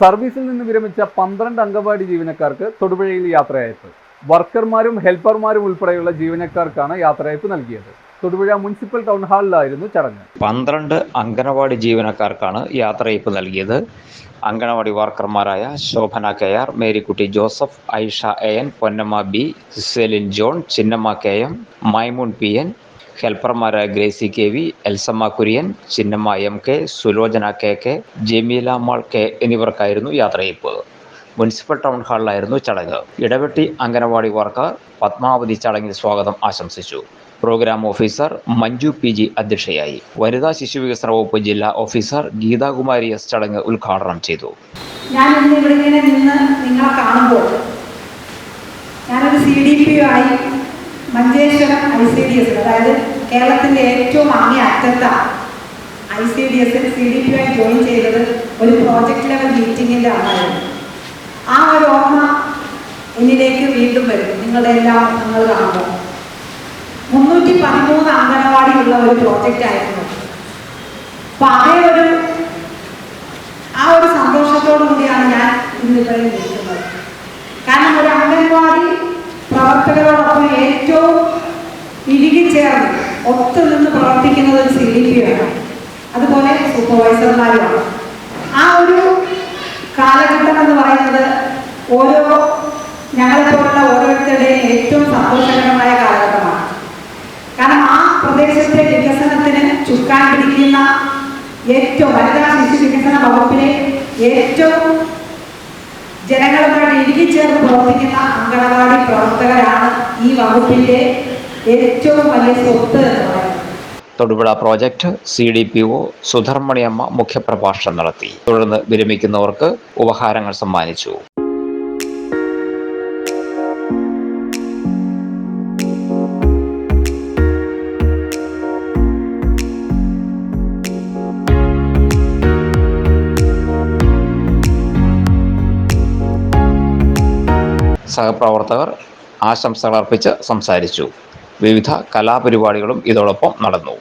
സർവീസിൽ നിന്ന് വിരമിച്ച പന്ത്രണ്ട് അംഗൻവാടി ജീവനക്കാർക്ക് തൊടുപുഴയിൽ യാത്രയയപ്പ്. വർക്കർമാരും ഹെൽപ്പർമാരും ഉൾപ്പെടെയുള്ള ജീവനക്കാർക്കാണ് യാത്രയയപ്പ് നൽകിയത്. തൊടുപുഴ മുനിസിപ്പൽ ടൗൺ ഹാളിലായിരുന്നു ചടങ്ങ്. പന്ത്രണ്ട് അംഗനവാടി ജീവനക്കാർക്കാണ് യാത്രയയപ്പ് നൽകിയത്. Anganwadi വർക്കർമാരായ Shobhana K R Marykutty Joseph Aisha A N Ponnamma B Celine John Chinnamma K M Maimun P N ഹെൽപ്പർമാരായ Gracy K V Elsamma Kurian Chinnamma M K Sulochana K K Jameela mall K എന്നിവർക്കായിരുന്നു യാത്രയയപ്പ്. Municipal town ഹാളിലായിരുന്നു ചടങ്ങ്. Idavetti anganwadi worker Padmavati ചടങ്ങിൽ സ്വാഗതം ആശംസിച്ചു. Program officer Manju P G അധ്യക്ഷയായി. വനിതാ ശിശു വികസന വകുപ്പ് ജില്ലാ ഓഫീസർ ഗീതാകുമാരി എസ് ചടങ്ങ് ഉദ്ഘാടനം ചെയ്തു. ഞാൻ ഇന്ന് ഇവിടെ നിന്ന് നിങ്ങളെ കാണുമ്പോൾ ഞാനൊരു സി ഡി പി ആയി Manjeshwaram I C D S അതായത് കേരളത്തിന്റെ ഏറ്റവും ആകെ അറ്റത്ത ഐ സി ഡി എസിൽ സി ഡി പി ആയി ജോയിൻ ചെയ്തത് ഒരു പ്രോജക്റ്റ് ലെവൽ മീറ്റിങ്ങിന്റെ അന്നായിരുന്നു ആ ഒരു ഓർമ്മ എന്നിലേക്ക് വീണ്ടും വരും. നിങ്ങളുടെ എല്ലാം നിങ്ങൾ കാണുമ്പോൾ മുന്നൂറ്റി പതിമൂന്ന് അംഗനവാടിയുള്ള ഒരു പ്രോജക്റ്റ് ആയിരുന്നു. അപ്പൊ ഒരു ആ ഒരു സന്തോഷത്തോടു കൂടിയാണ് ഞാൻ ഇന്ന് ഇവിടെ നിൽക്കുന്നത്. കാരണം ഒരു അംഗൻവാടി പ്രവർത്തകരോടൊപ്പം ഏറ്റവും ഇഴുകിച്ചേർന്ന് ഒത്തുനിന്ന് പ്രവർത്തിക്കുന്നത് ഒരു സി ഡി പി ആണ് അതുപോലെ സൂപ്പർവൈസർമാരുമാണ്. ആ ഒരു കാലഘട്ടം എന്ന് പറയുന്നത് ഓരോ ഞങ്ങളെപ്പോലുള്ള ഓരോരുത്തരുടെയും ഏറ്റവും സന്തോഷകരമായ കാലഘട്ടമാണ്. കാരണം ആ പ്രദേശത്തെ വികസനത്തിന് ചുക്കാൻ പിടിക്കുന്ന ഏറ്റവും വനിതാ ശിശു വികസന വകുപ്പിലെ ഏറ്റവും ജനങ്ങളുമായിട്ട് ഇഴുകിച്ചേർന്ന് പ്രവർത്തിക്കുന്ന അംഗനവാടി പ്രവർത്തകരാണ് ഈ വകുപ്പിന്റെ ഏറ്റവും വലിയ സ്വത്ത് Thodupuzha project C D P O Sudharmaniyamma മുഖ്യപ്രഭാഷണം നടത്തി. തുടർന്ന് വിരമിക്കുന്നവർക്ക് ഉപഹാരങ്ങൾ സമ്മാനിച്ചു. സഹപ്രവർത്തകർ ആശംസകൾ അർപ്പിച്ച് സംസാരിച്ചു. വിവിധ കലാപരിപാടികളും ഇതോടൊപ്പം നടന്നു.